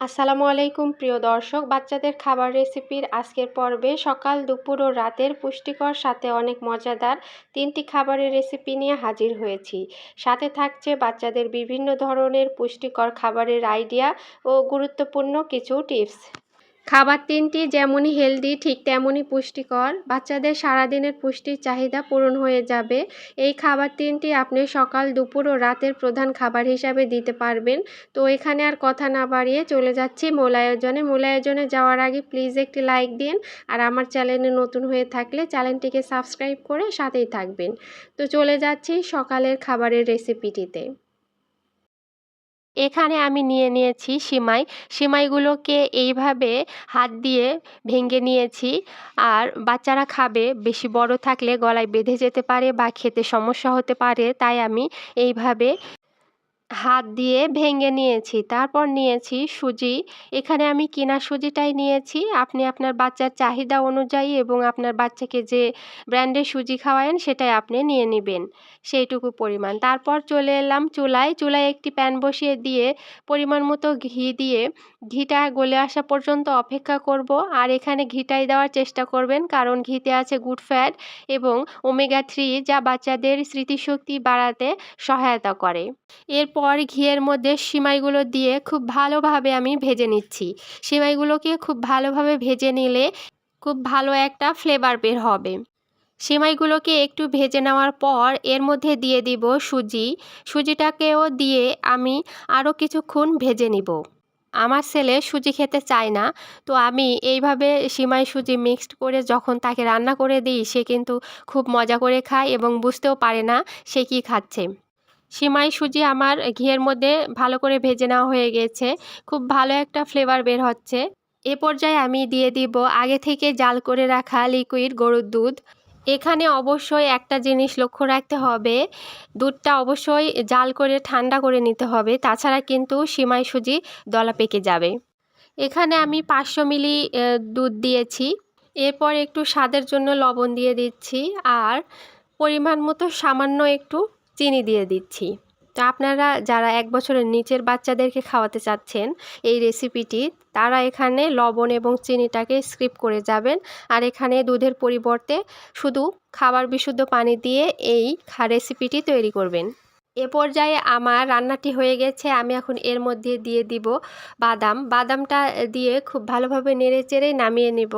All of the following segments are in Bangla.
আসসালামু আলাইকুম, প্রিয় দর্শক। বাচ্চাদের খাবার রেসিপির আজকের পর্বে সকাল, দুপুর ও রাতের পুষ্টিকর, সাথে অনেক মজাদার তিনটি খাবারের রেসিপি নিয়ে হাজির হয়েছি। সাথে থাকছে বাচ্চাদের বিভিন্ন ধরনের পুষ্টিকর খাবারের আইডিয়া ও গুরুত্বপূর্ণ কিছু টিপস। খাবার তিনটি যেমনই হেলদি ঠিক তেমনই পুষ্টিকর। বাচ্চাদের সারাদিনের পুষ্টির চাহিদা পূরণ হয়ে যাবে। এই খাবার তিনটি আপনি সকাল, দুপুর ও রাতের প্রধান খাবার হিসাবে দিতে পারবেন। তো এখানে আর কথা না বাড়িয়ে চলে যাচ্ছি মূল আয়োজনে মূল আয়োজনে যাওয়ার আগে প্লিজ একটি লাইক দিন। আর আমার চ্যানেলে নতুন হয়ে থাকলে চ্যানেলটিকে সাবস্ক্রাইব করে সাথেই থাকবেন। তো চলে যাচ্ছি সকালের খাবারের রেসিপিটিতে এখানে আমি নিয়ে নিয়েছি সিমাই। সিমাইগুলোকে এইভাবে হাত দিয়ে ভেঙে নিয়েছি। আর বাচ্চারা খাবে, বেশি বড় থাকলে গলায় বেঁধে যেতে পারে বা খেতে সমস্যা হতে পারে, তাই আমি এইভাবে হাত দিয়ে ভেঙে নিয়েছি। তারপর নিয়েছি সুজি। এখানে আমি কিনা সুজিটাই নিয়েছি। আপনি আপনার বাচ্চার চাহিদা অনুযায়ী এবং আপনার বাচ্চাকে যে ব্র্যান্ডের সুজি খাওয়ায়েন, সেটাই আপনি নিয়ে নেবেন। সেইটুকু পরিমাণ। তারপর চলে এলাম চুলায়। চুলায় একটি প্যান বসিয়ে দিয়ে পরিমাণ মতো ঘি দিয়ে ঘিটা গলে আসা পর্যন্ত অপেক্ষা করব। আর এখানে ঘিটাই দেওয়ার চেষ্টা করবেন, কারণ ঘিতে আছে গুড ফ্যাট এবং ওমেগা থ্রি যা বাচ্চাদের স্মৃতিশক্তি বাড়াতে সহায়তা করে। এরপর ঘিয়ের মধ্যে সিমাইগুলো দিয়ে খুব ভালোভাবে আমি ভেজে নিচ্ছি। সিমাইগুলোকে খুব ভালোভাবে ভেজে নিলে খুব ভালো একটা ফ্লেভার বের হবে। সেমাইগুলোকে একটু ভেজে নেওয়ার পর এর মধ্যে দিয়ে দিব সুজি। সুজিটাকেও দিয়ে আমি আরও কিছুক্ষণ ভেজে নিব। আমার ছেলে সুজি খেতে চায় না, তো আমি এইভাবে সিমাই সুজি মিক্সড করে যখন তাকে রান্না করে দিই, সে কিন্তু খুব মজা করে খায় এবং বুঝতেও পারে না সে কী খাচ্ছে। সিমাই সুজি আমার ঘিয়ের মধ্যে ভালো করে ভেজে নেওয়া হয়ে গেছে। খুব ভালো একটা ফ্লেভার বের হচ্ছে। এ পর্যায়ে আমি দিয়ে দিব আগে থেকে জাল করে রাখা লিকুইড গরুর দুধ। এখানে অবশ্যই একটা জিনিস লক্ষ্য রাখতে হবে, দুধটা অবশ্যই জাল করে ঠান্ডা করে নিতে হবে, তাছাড়া কিন্তু সিমাই সুজি দলা পেকে যাবে। এখানে আমি পাঁচশো মিলি দুধ দিয়েছি। এরপর একটু স্বাদের জন্য লবণ দিয়ে দিচ্ছি, আর পরিমাণ মতো সামান্য একটু চিনি দিয়ে দিচ্ছি। তো আপনারা যারা এক বছরের নিচের বাচ্চাদেরকে খাওয়াতে চাচ্ছেন এই রেসিপিটি, তারা এখানে লবণ এবং চিনিটাকে স্ক্রিপ করে যাবেন। আর এখানে দুধের পরিবর্তে শুধু খাবার বিশুদ্ধ পানি দিয়ে এই রেসিপিটি তৈরি করবেন। এ পর্যায়ে আমার রান্নাটি হয়ে গেছে, আমি এখন এর মধ্যে দিয়ে দিব বাদাম। বাদামটা দিয়ে খুব ভালোভাবে নেড়ে চেড়ে নামিয়ে নেব।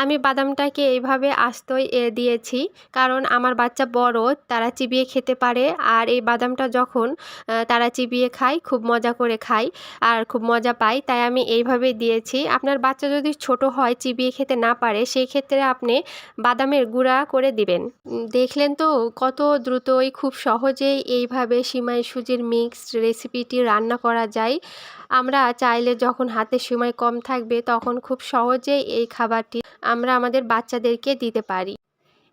আমি বাদামটাকে এইভাবে আস্তই দিয়েছি, কারণ আমার বাচ্চা বড়, তারা চিবিয়ে খেতে পারে। আর এই বাদামটা যখন তারা চিবিয়ে খায়, খুব মজা করে খায় আর খুব মজা পায়, তাই আমি এইভাবে দিয়েছি। আপনার বাচ্চা যদি ছোট হয়, চিবিয়ে খেতে না পারে, সেই ক্ষেত্রে আপনি বাদামের গুঁড়া করে দিবেন। দেখলেন তো কত দ্রুতই, খুব সহজেই এইভাবে কীভাবে সিমাই সুজির মিক্সড রেসিপিটি রান্না করা যায়। আমরা চাইলে যখন হাতে সিমাই কম থাকবে, তখন খুব সহজেই এই খাবারটি আমরা আমাদের বাচ্চাদেরকে দিতে পারি।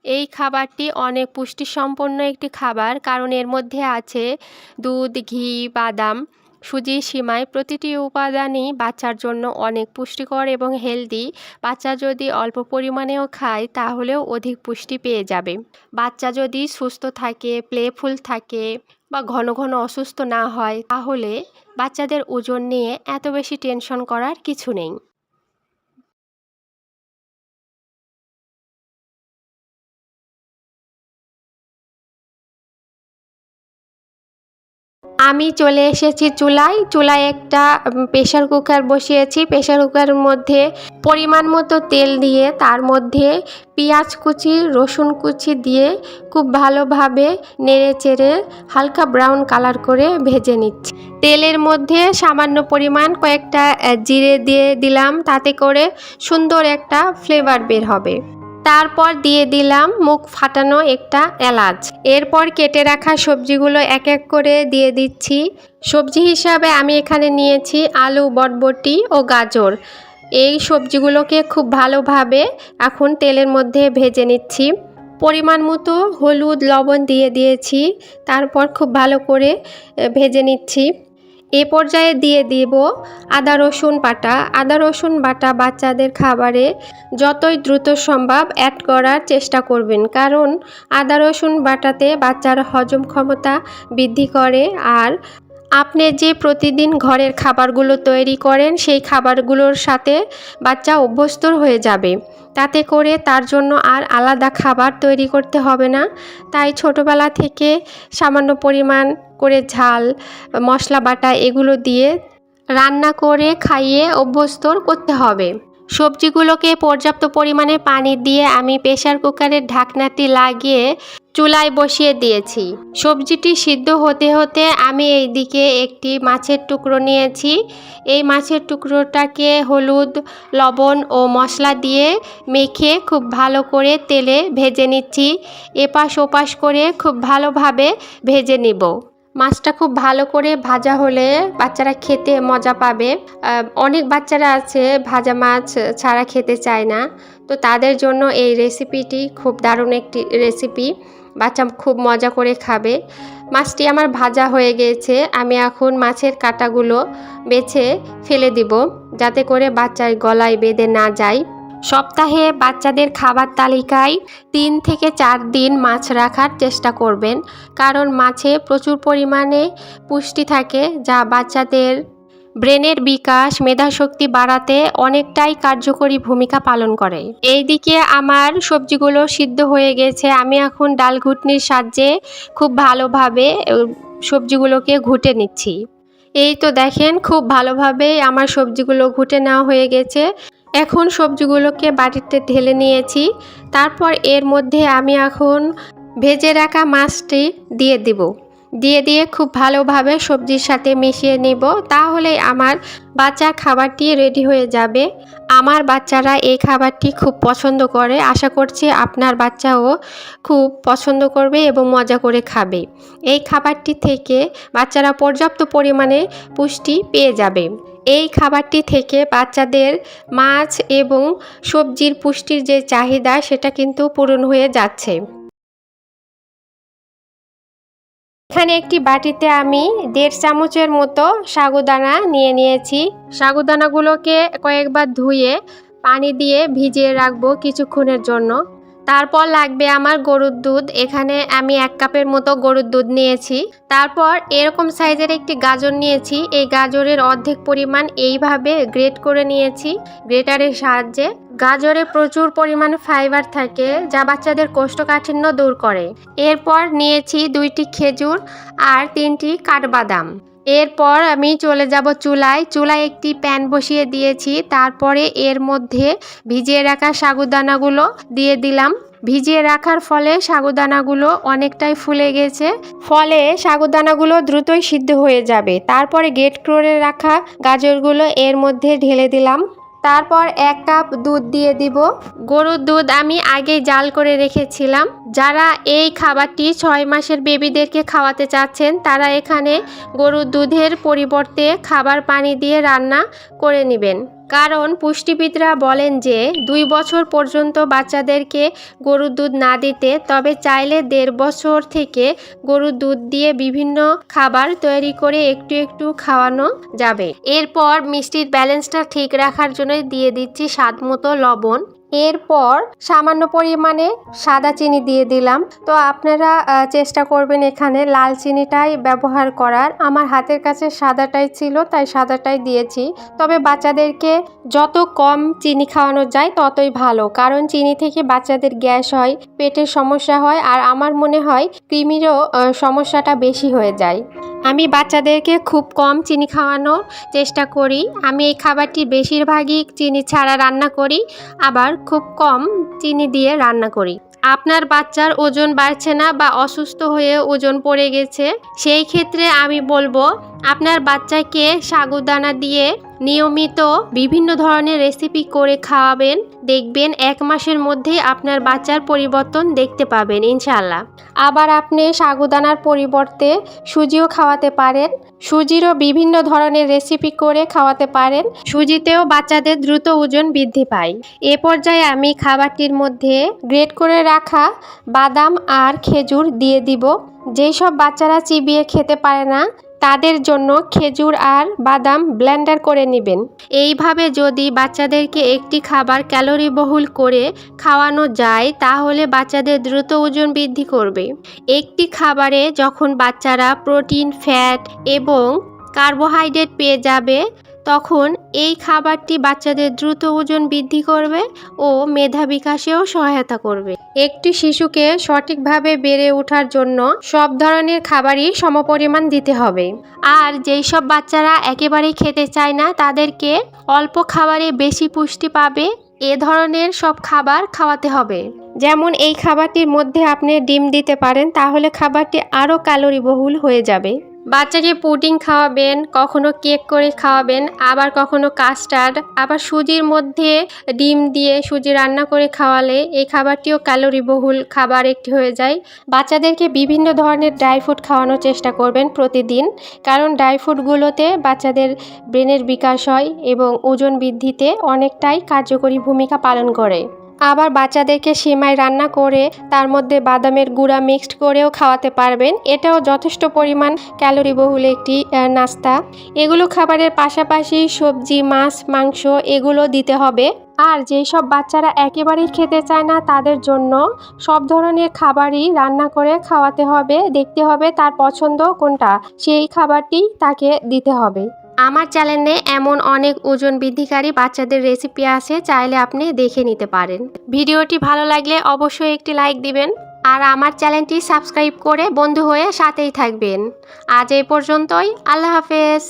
এই খাবারটি অনেক পুষ্টিসম্পন্ন একটি খাবার, কারণ এর মধ্যে আছে দুধ, ঘি, বাদাম। সুজি, সিমাই প্রতিটি উপাদানই বাচ্চার জন্য অনেক পুষ্টিকর এবং হেলদি বাচ্চা যদি অল্প পরিমাণেও খায়, তাহলেও অধিক পুষ্টি পেয়ে যাবে। বাচ্চা যদি সুস্থ থাকে প্লেফুল থাকে বা ঘন ঘন অসুস্থ না হয়, তাহলে বাচ্চাদের ওজন নিয়ে এত বেশি টেনশন করার কিছু নেই। আমি চলে এসেছি চুলায়। চুলায় একটা প্রেশার কুকার বসিয়েছি। প্রেশার কুকারের মধ্যে পরিমাণ মতো তেল দিয়ে, তার মধ্যে পেঁয়াজ কুচি, রসুন কুচি দিয়ে খুব ভালোভাবে নেড়ে চেড়ে হালকা ব্রাউন কালার করে ভেজে নিচ্ছি। তেলের মধ্যে সামান্য পরিমাণ কয়েকটা জিরে দিয়ে দিলাম। তাতে করে সুন্দর একটা ফ্লেভার বের হবে। তারপর দিয়ে দিলাম মুখ ফাটানো একটা এলাচ। এরপর কেটে রাখা সবজিগুলো এক এক করে দিয়ে দিচ্ছি। সবজি হিসাবে আমি এখানে নিয়েছি আলু, বটবটি ও গাজর। এই সবজিগুলোকে খুব ভালোভাবে এখন তেলের মধ্যে ভেজে নিচ্ছি। পরিমাণ মতো হলুদ, লবণ দিয়ে দিয়েছি। তারপর খুব ভালো করে ভেজে নিচ্ছি। এ পর্যায়ে দিয়ে দিব আদা রসুন বাটা। আদা রসুন বাটা বাচ্চাদের খাবারে যতই দ্রুত সম্ভব অ্যাড করার চেষ্টা করবেন। কারণ আদা রসুন বাটাতে বাচ্চার হজম ক্ষমতা বৃদ্ধি করে আর আপনি যে প্রতিদিন ঘরের খাবারগুলো তৈরি করেন, সেই খাবারগুলোর সাথে বাচ্চা অভ্যস্ত হয়ে যাবে। তাতে করে তার জন্য আর আলাদা খাবার তৈরি করতে হবে না। তাই ছোটোবেলা থেকে সামান্য পরিমাণ করে ঝাল, মশলা বাটা এগুলো দিয়ে রান্না করে খাইয়ে অভ্যস্ত করতে হবে। সবজিগুলোকে পর্যাপ্ত পরিমাণে পানি দিয়ে আমি প্রেশার কুকারের ঢাকনাটি লাগিয়ে চুলায় বসিয়ে দিয়েছি। সবজিটি সিদ্ধ হতে হতে আমি এইদিকে একটি মাছের টুকরো নিয়েছি। এই মাছের টুকরোটাকে হলুদ, লবণ ও মশলা দিয়ে মেখে খুব ভালো করে তেলে ভেজে নিচ্ছি। এপাশ ওপাশ করে খুব ভালোভাবে ভেজে নিব। মাছটা খুব ভালো করে ভাজা হলে বাচ্চারা খেতে মজা পাবে। অনেক বাচ্চারা আছে ভাজা মাছ ছাড়া খেতে চায় না। তো তাদের জন্য এই রেসিপিটি খুব দারুণ একটি রেসিপি। বাচ্চা খুব মজা করে খাবে। মাছটি আমার ভাজা হয়ে গিয়েছে আমি এখন মাছের কাঁটাগুলো বেছে ফেলে দিব, যাতে করে বাচ্চার গলায় বেঁধে না যায়। সপ্তাহে বাচ্চাদের খাবার তালিকায় তিন থেকে চার দিন মাছ রাখার চেষ্টা করবেন, কারণ মাছে প্রচুর পরিমাণে পুষ্টি থাকে, যা বাচ্চাদের ব্রেনের বিকাশ, মেধাশক্তি বাড়াতে অনেকটাই কার্যকরী ভূমিকা পালন করে। এইদিকে আমার সবজিগুলো সিদ্ধ হয়ে গেছে। আমি এখন ডাল ঘুটনির সাহায্যে খুব ভালোভাবে সবজিগুলোকে ঘুটে নিচ্ছি। এই তো দেখেন, খুব ভালোভাবে আমার সবজিগুলো ঘুটে নেওয়া হয়ে গেছে। এখন সবজিগুলোকে বাটিতে ঢেলে নিয়েছি। তারপর এর মধ্যে আমি এখন ভেজে রাখা মাছটি দিয়ে দিব। দিয়ে দিয়ে খুব ভালোভাবে সবজির সাথে মিশিয়ে নিব। তাহলে আমার বাচ্চার খাবারটি রেডি হয়ে যাবে। আমার বাচ্চারা এই খাবারটি খুব পছন্দ করে। আশা করছি আপনার বাচ্চাও খুব পছন্দ করবে এবং মজা করে খাবে। এই খাবারটি থেকে বাচ্চারা পর্যাপ্ত পরিমাণে পুষ্টি পেয়ে যাবে। এই খাবারটি থেকে বাচ্চাদের মাছ এবং সবজির পুষ্টির যে চাহিদা, সেটা কিন্তু পূরণ হয়ে যাচ্ছে। এখানে একটি বাটিতে আমি দেড় চামচের মতো সাগুদানা নিয়ে নিয়েছি। সাগুদানাগুলোকে কয়েকবার ধুয়ে পানি দিয়ে ভিজিয়ে রাখব কিছুক্ষণের জন্য। তারপর লাগবে আমার গরুর দুধ। এখানে আমি এক কাপের মতো গরুর দুধ নিয়েছি। তারপর এরকম সাইজের একটি গাজর নিয়েছি। এই গাজরের অর্ধেক পরিমাণ এইভাবে গ্রেট করে নিয়েছি গ্রেটারের সাহায্যে। গাজরে প্রচুর পরিমাণ ফাইবার থাকে, যা বাচ্চাদের কোষ্ঠকাঠিন্য দূর করে। এরপর নিয়েছি দুইটি খেজুর আর তিনটি কাঠবাদাম। এরপর আমি চলে যাব চুলায়। চুলায় একটি প্যান বসিয়ে দিয়েছি। তারপরে এর মধ্যে ভিজিয়ে রাখা সাগুদানাগুলো দিয়ে দিলাম। ভিজিয়ে রাখার ফলে সাগুদানাগুলো অনেকটাই ফুলে গেছে। ফলে সাগুদানাগুলো দ্রুতই সিদ্ধ হয়ে যাবে। তারপরে গেট করে রাখা গাজরগুলো এর মধ্যে ঢেলে দিলাম। তারপর এক কাপ দুধ দিয়ে দিব। গরুর দুধ আমি আগে জাল করে রেখেছিলাম। যারা এই খাবারটি ছয় মাসের বেবিদেরকে খাওয়াতে চাচ্ছেন, তারা এখানে গরুর দুধের পরিবর্তে খাবার পানি দিয়ে রান্না করে নেবেন। কারণ পুষ্টিবিদরা বলেন যে, দুই বছর পর্যন্ত বাচ্চাদেরকে গরুর দুধ না দিতে, তবে চাইলে দেড় বছর থেকে গরুর দুধ দিয়ে বিভিন্ন খাবার তৈরি করে একটু একটু খাওয়ানো যাবে। এরপর মিষ্টির ব্যালেন্সটা ঠিক রাখার জন্য দিয়ে দিচ্ছি স্বাদ মতো লবণ। এরপর সামান্য পরিমাণে সাদা চিনি দিয়ে দিলাম। তো আপনারা চেষ্টা করবেন এখানে লাল চিনিটাই ব্যবহার করার। আমার হাতের কাছে সাদাটাই ছিল, তাই সাদাটাই দিয়েছি। তবে বাচ্চাদেরকে যত কম চিনি খাওয়ানো যায়, ততই ভালো। কারণ চিনি থেকে বাচ্চাদের গ্যাস হয়, পেটের সমস্যা হয়, আর আমার মনে হয় কৃমিরও সমস্যাটা বেশি হয়ে যায়। আমি বাচ্চাদেরকে খুব কম চিনি খাওয়ানোর চেষ্টা করি। আমি এই খাবারটি বেশিরভাগই চিনি ছাড়া রান্না করি, আবার খুব কম চিনি দিয়ে রান্না করি। আপনার বাচ্চার ওজন বাড়ছে না বা অসুস্থ হয়ে ওজন পড়ে গেছে, সেই ক্ষেত্রে আমি বলব, আপনার বাচ্চাকে সাগুদানা দিয়ে নিয়মিত বিভিন্ন ধরনের রেসিপি করে খাওয়াবেন। দেখবেন এক মাসের মধ্যেই আপনার বাচ্চার পরিবর্তন দেখতে পাবেন ইনশাল্লাহ আবার আপনি সাগুদানার পরিবর্তে সুজিও খাওয়াতে পারেন। সুজিরও বিভিন্ন ধরনের রেসিপি করে খাওয়াতে পারেন। সুজিতেও বাচ্চাদের দ্রুত ওজন বৃদ্ধি পায়। এ পর্যায়ে আমি খাবারটির মধ্যে গ্রেট করে রাখা বাদাম আর খেজুর দিয়ে দিব। যেই সব বাচ্চারা চিবিয়ে খেতে পারে না তাদের জন্য খেজুর আর বাদাম ব্লেন্ডার করে নেবেন। এইভাবে যদি বাচ্চাদেরকে একটি খাবার ক্যালোরি বহুল করে খাওয়ানো যায়, তাহলে বাচ্চাদের দ্রুত ওজন বৃদ্ধি করবে। একটি খাবারে যখন বাচ্চারা প্রোটিন, ফ্যাট এবং কার্বোহাইড্রেট পেয়ে যাবে তখন এই খাবারটি বাচ্চাদের দ্রুত ওজন বৃদ্ধি করবে ও মেধা বিকাশেও সহায়তা করবে। একটি শিশুকে সঠিকভাবে বেড়ে ওঠার জন্য সব ধরনের খাবারই সমপরিমাণ দিতে হবে। আর যেই সব বাচ্চারা একেবারেই খেতে চায় না, তাদেরকে অল্প খাবারে বেশি পুষ্টি পাবে, এ ধরনের সব খাবার খাওয়াতে হবে। যেমন এই খাবারটির মধ্যে আপনি ডিম দিতে পারেন, তাহলে খাবারটি আরও ক্যালোরি বহুল হয়ে যাবে। বাচ্চাকে পুডিং খাওয়াবেন, কখনো কেক করে খাওয়াবেন, আবার কখনো কাস্টার্ড, আবার সুজির মধ্যে ডিম দিয়ে সুজি রান্না করে খাওয়ালে এই খাবারটিও ক্যালোরি বহুল খাবার একটি হয়ে যায়। বাচ্চাদেরকে বিভিন্ন ধরনের ড্রাই ফ্রুট খাওয়ানোর চেষ্টা করবেন প্রতিদিন, কারণ ড্রাই ফ্রুটগুলোতে বাচ্চাদের ব্রেনের বিকাশ হয় এবং ওজন বৃদ্ধিতে অনেকটাই কার্যকরী ভূমিকা পালন করে। আবার বাচ্চাদেরকে সেমাই রান্না করে তার মধ্যে বাদামের গুঁড়া মিক্সড করেও খাওয়াতে পারবেন। এটাও যথেষ্ট পরিমাণ ক্যালোরি বহুল একটি নাস্তা। এগুলো খাবারের পাশাপাশি সবজি, মাছ, মাংস এগুলো দিতে হবে। আর যেই সব বাচ্চারা একেবারেই খেতে চায় না, তাদের জন্য সব ধরনের খাবারই রান্না করে খাওয়াতে হবে, দেখতে হবে তার পছন্দ কোনটা। সেই খাবারটি তাকে দিতে হবে। আমার চ্যানেলে এমন অনেক ওজন বৃদ্ধিকারী বাচ্চাদের রেসিপি আছে, চাইলে আপনি দেখে নিতে পারেন। ভিডিওটি ভালো লাগলে অবশ্যই একটি লাইক দিবেন আর আমার চ্যানেলটি সাবস্ক্রাইব করে বন্ধু হয়ে সাথেই থাকবেন। আজ এই পর্যন্তই, আল্লাহ হাফেজ।